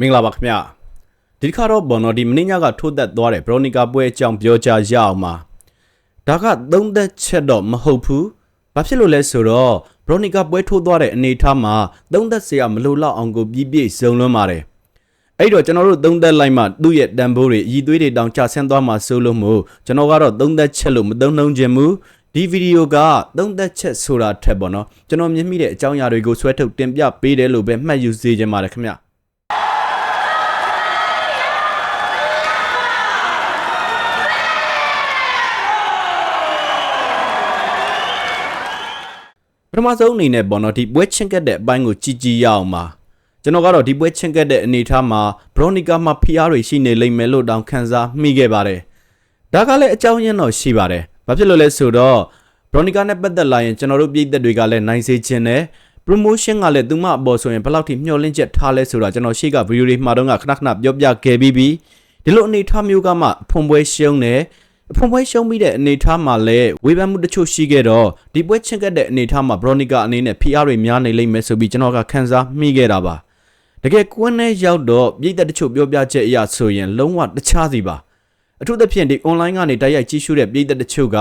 မင်္ဂလာပါခင်ဗျဒီတစ်ခါတော့ဘော်နော်ဒီမင်းညကထိုးသက်သွားတဲ့ဘရိုနီကာပွဲအကြောင်းပြောကြရအောင်ပါဒါကသုံးသက်ချက်တော့မဟုတ်ဘူးဘာဖြစ်လို့လဲဆိုတော့ဘရိုနီကာပွဲထိုးသွားတဲ့အနေအထားမှာသုံးသက်စရာမလိုတော့အောင်ကိုပြည့်ပြည့်စုံလွန်းပါတယ်အဲ့တော့ကျွန်တော်တို့သုံးသက်လိုက်မှသူ့ရဲ့တန်ဖိုးတွေအည်သွေးတွေတောင်ကျဆင်းသွားမှဆိုလို့မို့ကျွန်တော်ကတော့သုံးသက်ချက်လို့မသုံးနှုံခြင်းမူဒီဗီဒီယိုကသုံးသက်ချက်ဆိုတာထက်ပေါ့နော်ကျွန်တော်မြင်မိတဲ့အကြောင်းအရာတွေကိုဆွဲထုတ်တင်ပြပေးတယ်လို့ပဲမှတ်ယူစေချင်ပါတယ်ခင်ဗျ ထမဆုံးအနေနဲ့ပေါ့နော်ဒီပွဲချင်းကက်တဲ့အပိုင်းကိုကြည်ကြည်ရအောင်ပါကျွန်တော်ကတော့ဒီပွဲချင်းကက်တဲ့အနေအထားမှာဘရိုနီကာမှာဖီအားတွေရှိနေလိမ့်မယ်လို့တောင်ခန်းစားမိခဲ့ပါတယ်ဒါကလည်းအကြောင်းရင်းတော့ရှိပါတယ်ဘာဖြစ်လို့လဲဆိုတော့ဘရိုနီကာနဲ့ပတ်သက်လာရင်ကျွန်တော်တို့ပြည်သက်တွေကလည်းနိုင်စေခြင်းနဲ့ promotion ကလည်းသူမအပေါ်ဆိုရင်ဘယ်လောက်ထိမျှော်လင့်ချက်ထားလဲဆိုတာကျွန်တော်ရှေ့ကဗီဒီယိုတွေမှာတော့ခဏခဏပြောပြခဲ့ပြီးပြီဒီလိုအနေအထားမျိုးကမှဖုံပွဲရှုံးတယ် အဖွန်ပွဲရှုံးပြီးတဲ့အနေအထားမှာလည်းဝေဖန်မှုတချို့ရှိခဲ့တော့ဒီပွဲချင်းကက်တဲ့အနေအထားမှာဘရိုနီကာအနေနဲ့ PR တွေများနေလိမ့်မယ်ဆိုပြီးကျွန်တော်ကခန်းစားမိခဲ့တာပါတကယ်ကွန်းနဲ့ရောက်တော့ပြည်သက်တချို့ပြောပြချက်အရဆိုရင်လုံးဝတခြားစီပါအထူးသဖြင့်ဒီ online ကနေတိုက်ရိုက်ကြည့်ရှုတဲ့ပြည်သက်တချို့က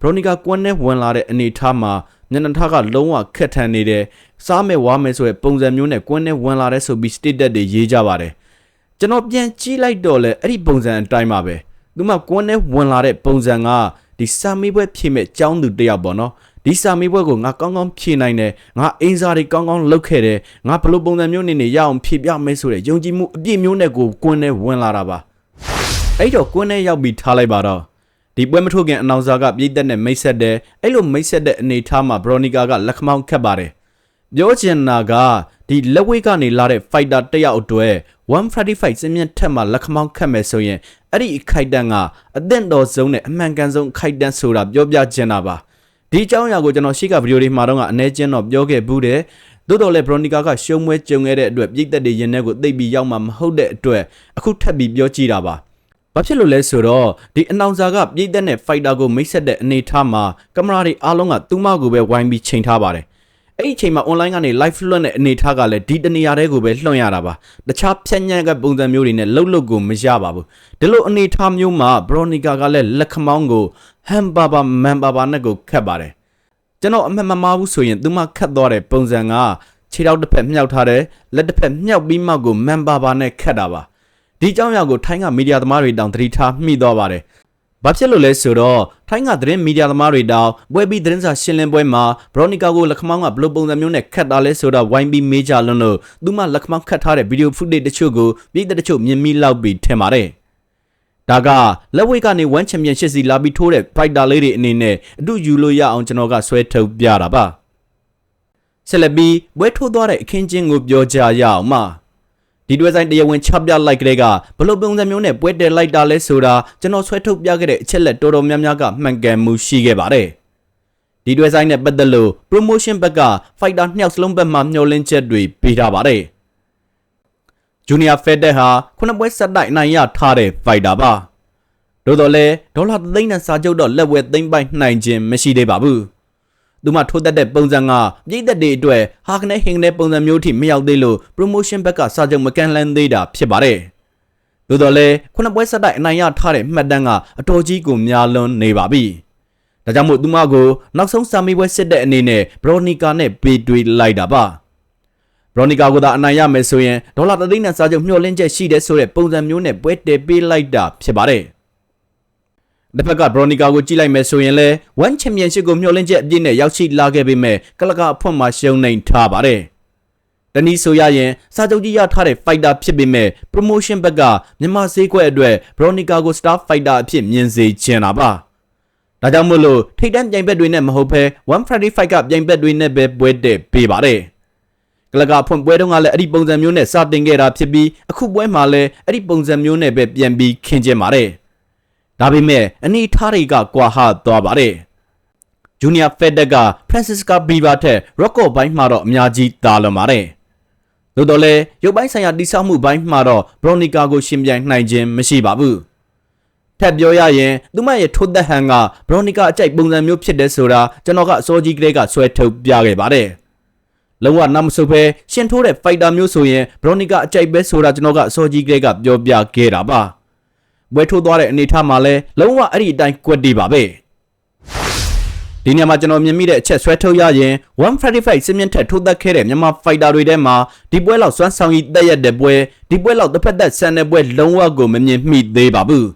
ဘရိုနီကာကွန်းနဲ့ဝင်လာတဲ့အနေအထားမှာညနေထားကလုံးဝခက်ထန်နေတယ်စားမဲ့ဝါမဲ့ဆိုတဲ့ပုံစံမျိုးနဲ့ကွန်းနဲ့ဝင်လာတဲ့ဆိုပြီး status တွေရေးကြပါတယ်ကျွန်တော်ပြန်ကြည့်လိုက်တော့လဲအဲ့ဒီပုံစံအတိုင်းပါပဲ သူမှကွန်းနဲ့ဝင်လာတဲ့ပုံစံကဒီစာမေးပွဲဖြည့်မဲ့ចောင်းသူတယောက်ပေါ့နော်ဒီစာမေးပွဲကိုငါကောင်းကောင်းဖြည့်နိုင်တယ်ငါအင်းစားတွေကောင်းကောင်းလုပ်ခဲ့တယ်ငါဘလို့ပုံစံမျိုးနေနေရအောင်ဖြည့်ပြမယ်ဆိုတဲ့ယုံကြည်မှုအပြည့်မျိုးနဲ့ကိုကွန်းနဲ့ဝင်လာတာပါအဲ့တော့ကွန်းနဲ့ရောက်ပြီးထားလိုက်ပါတော့ဒီပွဲမထုတ်ခင်အနောင်စာကပြည်သက်နဲ့မိတ်ဆက်တယ်အဲ့လိုမိတ်ဆက်တဲ့အနေအထားမှာဘရိုနီကာကလက်ခမောင်းခတ်ပါတယ်ပြောချင်တာက ဒီလက်ဝဲကနေလာတဲ့ fighter တယောက်အတွက်135စင်မြင့်ထက်မှလက်ခမောင်းခတ်မယ်ဆိုရင်အဲ့ဒီအခိုက်တန်းကအသင့်တော်ဆုံးနဲ့အမှန်ကန်ဆုံးအခိုက်တန်းဆိုတာပြောပြချင်တာပါဒီအကြောင်းအရာကိုကျွန်တော်ရှေ့ကဗီဒီယိုတွေမှာတော့အ ਨੇ ချင်းတော့ပြောခဲ့ဘူးတယ်သို့တော်လည်းဘရိုနီကာကရှုံးမွဲကြုံခဲ့တဲ့အတွက်ပြည်သက်တွေရင်ထဲကိုသိပ်ပြီးရောက်မှာမဟုတ်တဲ့အတွက်အခုထပ်ပြီးပြောကြည့်တာပါဘာဖြစ်လို့လဲဆိုတော့ဒီအနောင်စာကပြည်သက်နဲ့ဖိုက်တာကိုမိတ်ဆက်တဲ့အနေအထားမှာကင်မရာတွေအားလုံးကသူ့မကိုပဲဝိုင်းပြီးချိန်ထားပါတယ် အဲ့ဒီအချိန်မှာ online ကနေ live လွှင့်တဲ့အနေအထားကလည်းဒီတနေရာတဲကိုပဲလွှင့်ရတာပါတခြားဖြတ်ညံ့ကပုံစံမျိုးတွေနဲ့လှုပ်လှုပ်ကိုမရပါဘူးဒီလိုအနေအထားမျိုးမှာဘရိုနီကာကလည်းလက်ခမောင်းကိုဟမ်ဘာဘာမန်ဘာဘာနဲ့ကိုခတ်ပါတယ်ကျွန်တော်အမှန်မမှားဘူးဆိုရင်သူမခတ်သွားတဲ့ပုံစံကခြေထောက်တစ်ဖက်မြောက်ထားတယ်လက်တစ်ဖက်မြောက်ပြီးမှကိုမန်ဘာဘာနဲ့ခတ်တာပါဒီအကြောင်းအရာကိုထိုင်းကမီဒီယာသမားတွေတောင်သတိထားမိသွားပါတယ်ဘာဖြစ်လို့လဲဆိုတော့ ထိုင်းကသတင်းမီဒီယာသမားတွေတောင်ပွဲပြီးသတင်းစာရှင်းလင်းပွဲမှာဘရိုနီကာကိုလက်ခမောင်းကဘလို့ပုံစံမျိုးနဲ့ခတ်တာလဲဆိုတော့ဝိုင်းပြီးမေးကြလွန်းလို့သူမှလက်ခမောင်းခတ်ထားတဲ့ဗီဒီယိုဖုတေတချို့ကိုပြည်သက်တချို့မြင်မိလောက်ပြီးထင်ပါတယ်ဒါကလက်ဝိတ်ကနေ1ချန်ပီယံရှစ်စီလာပြီးထိုးတဲ့ဖိုက်တာလေးတွေအနေနဲ့အတူယူလို့ရအောင်ကျွန်တော်ကဆွဲထုတ်ပြတာပါဆက်လက်ပြီးပွဲထိုးသွားတဲ့အခင်းချင်းကိုပြောကြရအောင်မှာ ဒီတွဲဆိုင်တရားဝင်ချပြလိုက်ကြတဲ့ကဘလို့ပုံစံမျိုးနဲ့ပွဲတယ်လိုက်တာလဲဆိုတာကျွန်တော်ဆွဲထုတ်ပြခဲ့တဲ့အချက်လက်တော်တော်များများကမှန်ကန်မှုရှိခဲ့ပါတယ်ဒီတွဲဆိုင်နဲ့ပတ်သက်လို့ promotion ဘက်က fighter နှစ်ယောက်စလုံးဘက်မှမျှော်လင့်ချက်တွေပေးထားပါတယ်ဂျူနီယာဖက်တက်ဟာခုနှစ်ပွဲဆက်တိုက်အနိုင်ရထားတဲ့ fighter ပါသို့တော်လည်းဒေါ်လာသိန်းနဲ့စာချုပ်တော့လက်ဝဲသိမ်းပိုက်နိုင်ခြင်းမရှိသေးပါဘူး သူမှထိုးသက်တဲ့ပုံစံကပြည်သက်တွေအတွက်ဟာကနေဟင်းတဲ့ပုံစံမျိုးထိမရောက်သေးလို့ promotion ဘက်ကစာချုပ်မကန်လန်းသေးတာဖြစ်ပါတယ်။သို့တော်လည်းခုနှစ်ပွဲဆက်တိုက်အနိုင်ရထားတဲ့မှတ်တမ်းကအတော်ကြီးကိုများလွန်နေပါပြီ။ဒါကြောင့်မို့သူမကိုနောက်ဆုံးစာမေးပွဲစစ်တဲ့အနေနဲ့ဘရိုနီကာနဲ့ပေးတွေ့လိုက်တာပါ။ဘရိုနီကာကသာအနိုင်ရမယ်ဆိုရင်ဒေါ်လာ3သိန်းနဲ့စာချုပ်မျှော်လင့်ချက်ရှိတဲ့ဆိုတဲ့ပုံစံမျိုးနဲ့ပွဲတည်ပေးလိုက်တာဖြစ်ပါတယ်။ တစ်ဖက်ကဘရိုနီကာကိုကြည့်လိုက်မယ်ဆိုရင်လည်း1 Championship ကိုမျှော်လင့်ချက်အပြည့်နဲ့ရောက်ရှိလာခဲ့ပေမဲ့ကလကအဖွင့်မှာရှုံးနေထားပါတယ်။တနည်းဆိုရရင်စာချုပ်ကြီးရထားတဲ့ fighter ဖြစ်ပေမဲ့ promotion ဘက်ကမြန်မာဈေးကွက်အတွက်ဘရိုနီကာကို star fighter အဖြစ်မြင်စေချင်တာပါ။ဒါကြောင့်မို့လို့ထိတ်တန့်ပြိုင်ဘက်တွေနဲ့မဟုတ်ဘဲ1 Friday fight ကပြိုင်ဘက်တွေနဲ့ပဲပွဲတဲ့ပေးပါတယ်။ကလကအဖွင့်ပွဲတုန်းကလည်းအဲ့ဒီပုံစံမျိုးနဲ့စတင်ခဲ့တာဖြစ်ပြီးအခုပွဲမှာလည်းအဲ့ဒီပုံစံမျိုးနဲ့ပဲပြန်ပြီးခင်းကျင်းပါတယ်။ ဒါပေမဲ့အနေထားတွေကကွာဟသွားပါတယ်ဂျူနီယာဖက်ဒက်ကဖရန်စစ်ကာဘီဘာထက်ရော့ကော့ဘိုင်းမှာတော့အများကြီးတာလွန်ပါတယ်သို့တော်လည်းရုပ်ပိုင်းဆိုင်ရာတိဆောက်မှုဘိုင်းမှာတော့ဘရိုနီကာကိုရှင်ပြိုင်နိုင်ခြင်းမရှိပါဘူးထပ်ပြောရရင်သူမရဲ့ထိုးသက်ဟန်ကဘရိုနီကာအကြိုက်ပုံစံမျိုးဖြစ်တဲ့ဆိုတာကျွန်တော်ကအစောကြီးကလေးကဆွဲထုတ်ပြခဲ့ပါတယ်လုံးဝနောက်မဆုတ်ပဲရှင်ထိုးတဲ့ fighter မျိုးဆိုရင်ဘရိုနီကာအကြိုက်ပဲဆိုတာကျွန်တော်ကအစောကြီးကလေးကပြောပြခဲ့တာပါ ဘွဲထိုးသွားတဲ့အနေအထားမှာလဲလုံးဝအဲ့ဒီအတိုင်းကွက်တီပါပဲဒီနေရာမှာကျွန်တော်မြင်မိတဲ့အချက်ဆွဲထုတ်ရရင်135စစ်မြင့်ထက်ထိုးသက်ခဲ့တဲ့မြန်မာ fighter တွေထဲမှာဒီပွဲလောက်စွမ်းဆောင်ရည်တက်ရက်တဲ့ပွဲဒီပွဲလောက်တစ်ဖက်သက်ဆန်တဲ့ပွဲလုံးဝကိုမမြင်မိသေးပါဘူး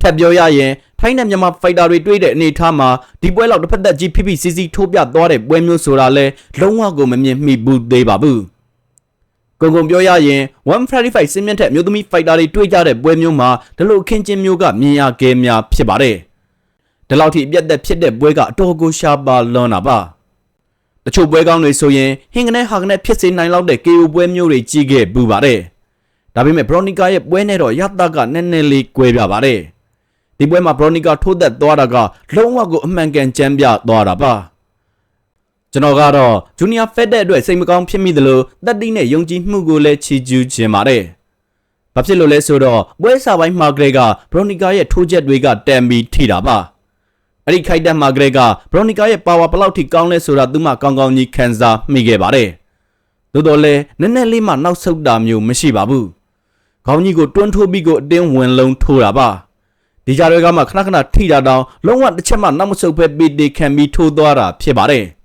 ထပ်ပြောရရင်ထိုင်းနဲ့မြန်မာဖိုက်တာတွေတွေ့တဲ့အနေအထားမှာဒီပွဲလောက်တစ်ဖက်သက်ကြီးဖိဖိစီစီထိုးပြသွားတဲ့ပွဲမျိုးဆိုတာလဲလုံးဝကိုမမြင်မိဘူးသေးပါဘူး။ ကုန်ကုန်ပြောရရင်135စင်မြင့်ထက်မျိုးသမီးဖိုက်တာတွေတွေ့ကြတဲ့ပွဲမျိုးမှာဒီလိုအခင်းချင်းမျိုးကမြင်ရခဲ့များဖြစ်ပါတယ်။ဒီလောက်ထိအပြတ်သက်ဖြစ်တဲ့ပွဲကအတော်ကိုရှားပါလွန်တာပါ။တချို့ပွဲကောင်းတွေဆိုရင်ဟင်ကနေဟာကနေဖြစ်စေနိုင်လောက်တဲ့ KO ပွဲမျိုးတွေကြီးခဲ့ပူပါတယ်။ဒါပေမဲ့ဘရိုနီကာရဲ့ပွဲနဲ့တော့ရတကနည်းနည်းလေးကွဲပြားပါတယ်။ဒီပွဲမှာဘရိုနီကာထိုးသက်သွားတာကလုံးဝကိုအမှန်ကန်ကြမ်းပြသွားတာပါ ကျွန်တော်ကတော့ဂျူနီယာဖက်တဲ့အတွက်စိတ်မကောင်းဖြစ်မိသလိုတက်တိနဲ့ယုံကြည်မှုကိုလည်းချီးကျူးခြင်းပါတယ်။ဘာဖြစ်လို့လဲဆိုတော့ပွဲစာပိုင်းမှာဂရက်ကဘရိုနီကာရဲ့ထိုးချက်တွေကတန်ပြီးထိတာပါ။အဲ့ဒီခိုက်တက်မှာဂရက်ကဘရိုနီကာရဲ့ပါဝါဘယ်လောက်ထိကောင်းလဲဆိုတာသူမှကောင်းကောင်းကြီးခံစားမိခဲ့ပါတယ်။သို့တော်လည်းနည်းနည်းလေးမှနောက်ဆုတ်တာမျိုးမရှိပါဘူး။ခေါင်းကြီးကိုတွန်းထိုးပြီးကိုအတင်းဝင်လုံးထိုးတာပါ။ဒီကြတွေကမှခဏခဏထိတာတောင်လုံးဝတစ်ချက်မှနောက်မဆုတ်ပဲပေတေခံပြီးထိုးသွားတာဖြစ်ပါတယ်။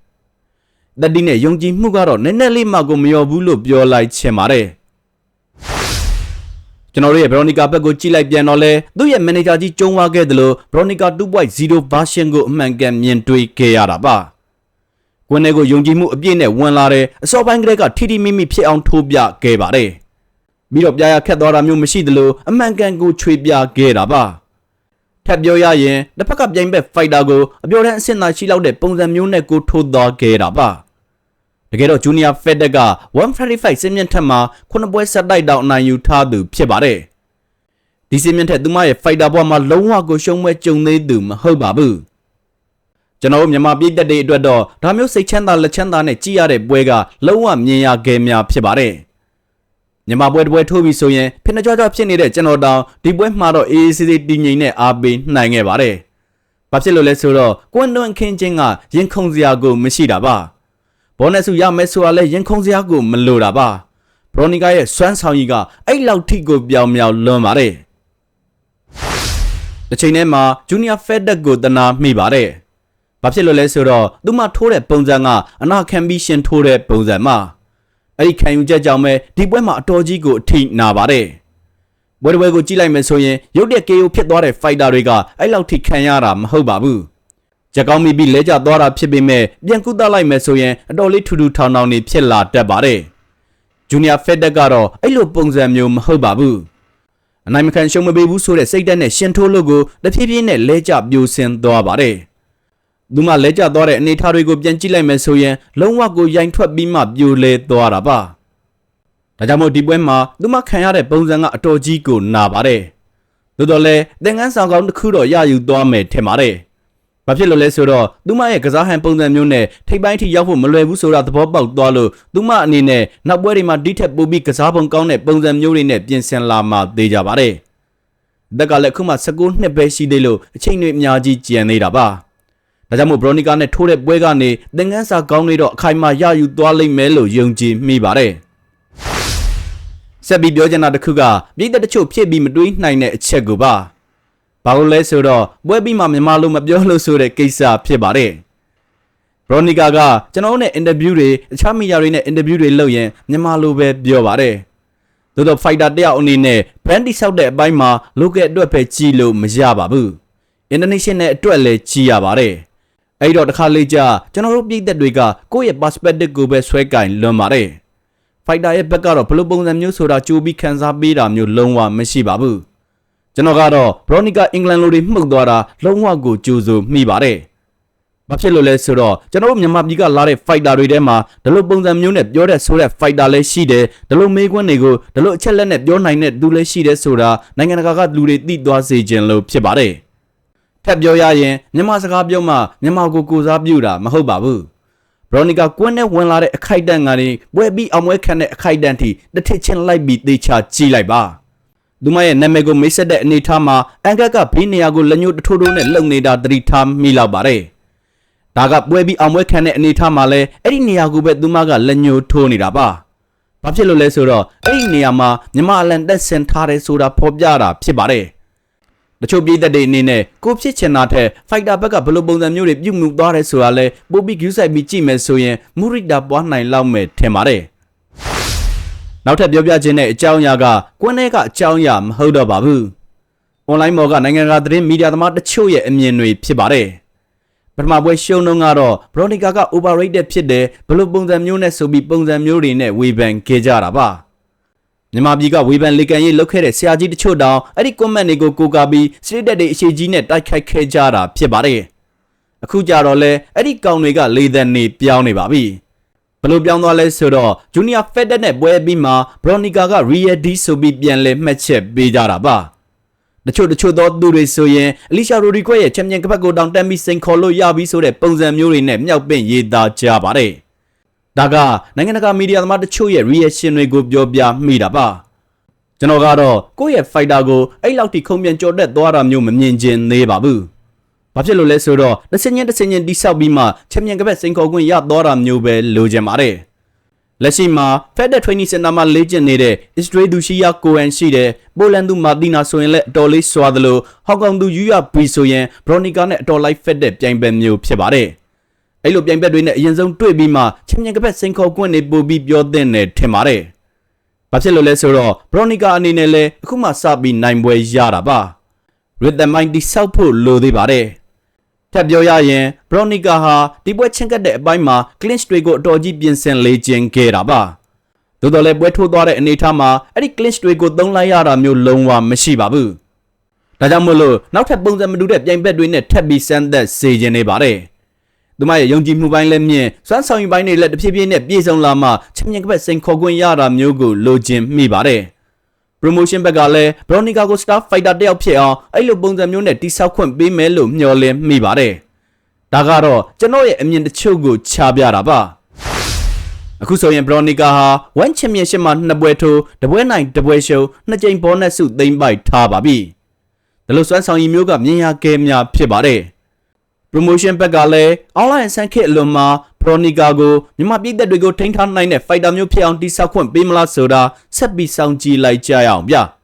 တတိနဲ့ယုံကြည်မှုကတော့နည်းနည်းလေးမှကိုမလျော်ဘူးလို့ပြောလိုက်ချင်ပါတယ်။ကျွန်တော်တို့ရဲ့ Veronica ဘက်ကိုကြည့်လိုက်ပြန်တော့လဲသူ့ရဲ့ manager ကြီးကျုံးဝါခဲ့တယ်လို့ Veronica 2.0 version ကိုအမှန်ကန်မြင်တွေ့ခဲ့ရတာပါ။ကွန်းထဲကိုယုံကြည်မှုအပြည့်နဲ့ဝင်လာတဲ့အစောပိုင်းကတည်းကထီထီမိမိဖြစ်အောင်ထိုးပြခဲ့ပါတယ်။ပြီးတော့ပြာရခက်သွားတာမျိုးမရှိသလိုအမှန်ကန်ကိုချွေပြခဲ့တာပါ။ထပ်ပြောရရင်တစ်ဖက်ကပြိုင်ဘက်ဖိုက်တာကိုအပြော်တန်းအဆင့်သာရှိလောက်တဲ့ပုံစံမျိုးနဲ့ကိုထိုးသွားခဲ့တာပါ တကယ်တော့ဂျူနီယာဖက်ဒက်က135စင်မြင့်ထက်မှာခုနှစ်ပွဲဆက်တိုက်တောင်အနိုင်ယူထားသူဖြစ်ပါတယ်ဒီစင်မြင့်ထက်သူမရဲ့ဖိုက်တာဘွားမှာလုံးဝကိုရှုံးပွဲကြုံသေးသူမဟုတ်ပါဘူးကျွန်တော်တို့မြန်မာပြည်သက်တွေအတွက်တော့ဒါမျိုးစိတ်ချမ်းသာလက်ချမ်းသာနဲ့ကြည်ရတဲ့ပွဲကလုံးဝမြင်ရခဲ့များဖြစ်ပါတယ်မြန်မာပွဲတစ်ပွဲထိုးပြီးဆိုရင်ဖိနှကြွကြွဖြစ်နေတဲ့ကျွန်တော်တောင်ဒီပွဲမှာတော့အေးအေးဆေးဆေးတည်ငြိမ်နဲ့အားပေးနိုင်ခဲ့ပါတယ်။ဘာဖြစ်လို့လဲဆိုတော့ကွန်းတွန်းခင်းချင်းကရင်ခုန်စရာကိုမရှိတာပါ။ ဘောနက်စုရမယ်ဆိုတာလဲရင်ခုန်စရာကိုမလိုတာပါ။ဘရိုနီကာရဲ့စွမ်းဆောင်ရည်ကအဲ့လောက်ထိကိုပြောင်မြောင်လွန်ပါတယ်။တစ်ချိန်တည်းမှာဂျူနီယာဖက်ဒက်ကိုတနာမိပါတယ်။ဘာဖြစ်လို့လဲဆိုတော့သူမှထိုးတဲ့ပုံစံကအနာခံပြီးရှင်ထိုးတဲ့ပုံစံမှာအဲ့ဒီခံယူချက်ကြောင့်ပဲဒီပွဲမှာအတော်ကြီးကိုအထိနာပါတယ်ပွဲတစ်ပွဲကိုကြည့်လိုက်မယ်ဆိုရင်ရုတ်တရက် KO ဖြစ်သွားတဲ့ဖိုက်တာတွေကအဲ့လောက်ထိခံရတာမဟုတ်ပါဘူး ချက်ကောင်းမိပြီးလဲကျသွားတာဖြစ်ပေမဲ့ပြန်ကုသလိုက်မယ်ဆိုရင်အတော်လေးထူထူထောင်ထောင်နေဖြစ်လာတတ်ပါတယ်ဂျူနီယာဖက်တက်ကတော့အဲ့လိုပုံစံမျိုးမဟုတ်ပါဘူးအနိုင်မခံရှုံးမပေးဘူးဆိုတဲ့စိတ်ဓာတ်နဲ့ရှင်ထိုးလို့ကိုတဖြည်းဖြည်းနဲ့လဲကျပြိုစင်သွားပါတယ်သူမှလဲကျသွားတဲ့အနေအထားတွေကိုပြန်ကြည့်လိုက်မယ်ဆိုရင်လုံးဝကိုရိုင်ထွက်ပြီးမှပြိုလဲသွားတာပါဒါကြောင့်မို့ဒီပွဲမှာသူမှခံရတဲ့ပုံစံကအတော်ကြီးကိုနာပါတယ်သို့တော်လည်းသင်္ကန်းဆောင်ကောင်းတစ်ခုတော့ရယူသွားမယ်ထင်ပါတယ် ဘာဖြစ်လို့လဲဆိုတော့သူမရဲ့ကစားဟန်ပုံစံမျိုးနဲ့ထိပ်ပိုင်းထိရောက်ဖို့မလွယ်ဘူးဆိုတာသဘောပေါက်သွားလို့သူမအနေနဲ့နောက်ပွဲတွေမှာဒီထက်ပိုပြီးကစားပုံကောင်းတဲ့ပုံစံမျိုးတွေနဲ့ပြင်ဆင်လာမှသေးကြပါတယ်။တက်ကလည်းအခုမှ19နှစ်ပဲရှိသေးလို့အချိန်တွေအများကြီးကျန်နေတာပါ။ဒါကြောင့်မို့ဘရိုနီကာနဲ့ထိုးတဲ့ပွဲကနေသင်္ကန်းစာကောင်းနေတော့အခိုင်အမာရယူသွားလိမ့်မယ်လို့ယုံကြည်မိပါတယ်ဆက်ပြီးပြောချင်တာတစ်ခုကပြည်သက်တချို့ဖြစ်ပြီးမတွေးနိုင်တဲ့အချက်ကိုပါ ဘာလို့လဲဆိုတော့ပွဲပြီးမှမြန်မာလိုမပြောလို့ဆိုတဲ့ကိစ္စဖြစ်ပါတယ်ဘရိုနီကာကကျွန်တော်နဲ့အင်တာဗျူးတွေအခြားမီဒီယာတွေနဲ့အင်တာဗျူးတွေလုပ်ရင်မြန်မာလိုပဲပြောပါတယ်သို့တော့ fighter တယောက်အနေနဲ့ brand တိဆောက်တဲ့အပိုင်းမှာ local အတွက်ပဲကြီးလို့မရပါဘူး international အတွက်လည်းကြီးရပါတယ်အဲ့တော့တစ်ခါလေးကြာကျွန်တော်တို့ပြည်သက်တွေကကိုယ့်ရဲ့ perspective ကိုပဲဆွဲကင်လွန်ပါတယ် fighter ရဲ့ဘက်ကတော့ဘယ်လိုပုံစံမျိုးဆိုတာကြိုးပြီးခန်းစားပေးတာမျိုးလုံးဝမရှိပါဘူး ကျွန်တော်ကတော့ Veronica England လိုတွေမှုတ်သွားတာလုံးဝကိုကြိုးစိုးမိပါတယ်ဘာဖြစ်လို့လဲဆိုတော့ကျွန်တော်တို့မြန်မာပြည်ကလာတဲ့ fighter တွေထဲမှာဒီလိုပုံစံမျိုးနဲ့ပြောတဲ့ဆိုတဲ့ fighter လည်းရှိတယ်ဒီလိုမေးခွန်းတွေကိုဒီလိုအချက်လက်နဲ့ပြောနိုင်တဲ့သူလည်းရှိတယ်ဆိုတာနိုင်ငံတကာကလူတွေသိသွားစေခြင်းလို့ဖြစ်ပါတယ်ထပ်ပြောရရင်မြန်မာစကားပြောမှမြန်မာကိုကိုစားပြုတာမဟုတ်ပါဘူးဘရိုနီကာကွန်းနဲ့ဝင်လာတဲ့အခိုက်အတန့်ကနေပွဲပြီးအောင်ပွဲခံတဲ့အခိုက်အတန့်ထိတစ်ထစ်ချင်းလိုက်ပြီးသေချာကြည့်လိုက်ပါ သူမရဲ့နာမည်ကိုမိတ်ဆက်တဲ့အနေထားမှာအန်ကက်ကဘေးနေရာကိုလက်ညှိုးတထိုးထိုးနဲ့လှုပ်နေတာသတိထားမိလောက်ပါတယ်ဒါကပွဲပြီးအောင်ပွဲခံတဲ့အနေအထားမှာလဲအဲ့ဒီနေရာကိုပဲသူမကလက်ညှိုးထိုးနေတာပါဘာဖြစ်လို့လဲဆိုတော့အဲ့ဒီနေရာမှာမြမအလန်တက်ဆင်ထားတယ်ဆိုတာဖော်ပြတာဖြစ်ပါတယ်တချို့ပြည်သက်တွေအနေနဲ့ကိုဖြစ်ချင်တာထက်ဖိုက်တာဘက်ကဘယ်လိုပုံစံမျိုးတွေပြုတ်မှုသွားတယ်ဆိုတာလဲပိုပြီး view ဆိုင်ပြီးကြည့်မယ်ဆိုရင်မူရစ်တာပွားနိုင်လောက်မယ်ထင်ပါတယ် နောက်ထပ်ပြောပြခြင်းတဲ့အကြောင်းအရာကကွန်းထဲကအကြောင်းအရာမဟုတ်တော့ပါဘူးအွန်လိုင်းမော်ကနိုင်ငံတကာသတင်းမီဒီယာသမားတချို့ရဲ့အမြင်တွေဖြစ်ပါတယ်ပထမပွဲရှုံးတော့ကတော့ဘရိုနီကာက overrated ဖြစ်တယ်ဘယ်လိုပုံစံမျိုးနဲ့ဆိုပြီးပုံစံမျိုးတွေနဲ့ဝေဖန်ခဲ့ကြတာပါမြန်မာပြည်ကဝေဖန်လေကန်ရေးလုပ်ခဲ့တဲ့ဆရာကြီးတချို့တောင်အဲ့ဒီ comment တွေကိုကိုးကားပြီးစရိတက်တွေအရှိကြီးနဲ့တိုက်ခိုက်ခဲ့ကြတာဖြစ်ပါတယ်အခုကြတော့လဲအဲ့ဒီကောင်တွေကလေသံနေပြောင်းနေပါပြီ ဘယ်လိုပြောင်းသွားလဲဆိုတော့ Junior Federer နဲ့ပွဲပြီးမှာ Bronica က Real D ဆိုပြီးပြန်လဲမှတ်ချက်ပေးကြတာပါတချို့တချို့သောသူတွေဆိုရင်အလီရှာရိုဒီကွဲရဲ့ချန်ပီယံကပတ်ကိုတောင်တက်ပြီးစိန်ခေါ်လို့ရပြီဆိုတဲ့ပုံစံမျိုးတွေနဲ့မြောက်ပင့်ရေးသားကြပါတယ်ဒါကနိုင်ငံတကာမီဒီယာသမားတချို့ရဲ့ reaction တွေကိုပြောပြမိတာပါကျွန်တော်ကတော့ကိုယ့်ရဲ့ fighter ကိုအဲ့လောက်ထိခုံပြန်ကြော်တက်သွားတာမျိုးမမြင်ချင်သေးပါဘူး ဘာဖြစ်လို့လဲဆိုတော့တစ်စင်ချင်းတစ်စင်ချင်းတိဆောက်ပြီးမှချန်ပီယံကပတ်စိန်ခေါ်ခွင့်ရသွားတာမျိုးပဲလိုချင်ပါတယ်လက်ရှိမှာ Federal Training Center မှာလေ့ကျင့်နေတဲ့ Israel သူရှိယာကိုအန်ရှိတဲ့ပိုလန်သူမာတီနာဆိုရင်လည်းအတော်လေးစွာသလိုဟောင်ကောင်သူယူရဘီဆိုရင်ဘရိုနီကာနဲ့အတော်လိုက်ဖက်တဲ့ပြိုင်ပွဲမျိုးဖြစ်ပါတယ်။အဲ့လိုပြိုင်ပွဲတွေနဲ့အရင်ဆုံးတွေ့ပြီးမှချန်ပီယံကပတ်စင်ခေါ်ကွင့်နေပို့ပြီးပြောတဲ့နဲ့ထင်ပါတယ်။ဘာဖြစ်လို့လဲဆိုတော့ဘရိုနီကာအနေနဲ့လည်းအခုမှစပြီးနိုင်ပွဲရတာပါ။ Rhythm Mind တိဆောက်ဖို့လိုသေးပါတယ်။ ထပ်ပြောရရင်ဘရိုနီကာဟာဒီပွဲချင်းကတ်တဲ့အပိုင်းမှာ clinch တွေကိုအတော်ကြီးပြင်ဆင်လေ့ကျင့်ခဲ့တာပါ။သို့တော်လည်းပွဲထိုးသွားတဲ့အနေအထားမှာအဲ့ဒီ clinch တွေကိုသုံးလိုက်ရတာမျိုးလုံးဝမရှိပါဘူး။ဒါကြောင့်မို့လို့နောက်ထပ်ပုံစံမတူတဲ့ပြိုင်ဘက်တွေနဲ့ထပ်ပြီးစမ်းသက်စေခြင်းနေပါတယ်။သူမရဲ့ယုံကြည်မှုပိုင်းလည်းမြင့်စွမ်းဆောင်ရည်ပိုင်းတွေလည်းတစ်ဖြည်းဖြည်းနဲ့ပြည့်စုံလာမှချန်ပီယံကပတ်စိန်ခေါ်ခွင့်ရတာမျိုးကိုလိုချင်မိပါတယ်။ promotion ဘက်ကလည်း Bronica ကို star fighter တယောက်ဖြစ်အောင်အဲ့လိုပုံစံမျိုးနဲ့တိဆောက်ခွင့်ပေးမယ်လို့မျှော်လင့်မိပါတယ်။ဒါကတော့ကျွန်တော်ရဲ့အမြင်တချို့ကိုခြားပြတာပါ။အခုဆိုရင် Bronica ဟာ One Championship မှာနှစ်ပွဲထိုးတပွဲနိုင်တပွဲရှုံးနှစ်ကြိမ်ဘောနက်စုသိမ်းပိုက်ထားပါပြီ။ဒါလို့စွမ်းဆောင်ရည်မျိုးကမြင်ရကဲများဖြစ်ပါတယ်။ promotion ဘက်ကလည်း online ဆန်ခစ်အလွန်မှာ Bronica ကိုမြန်မာပြည်သက်တွေကိုထိန်းထားနိုင်တဲ့ fighter မျိုးဖြစ်အောင်တိဆောက်ခွင့်ပေးမလားဆိုတာဆက်ပြီးစောင့်ကြည့်လိုက်ကြရအောင်ဗျ။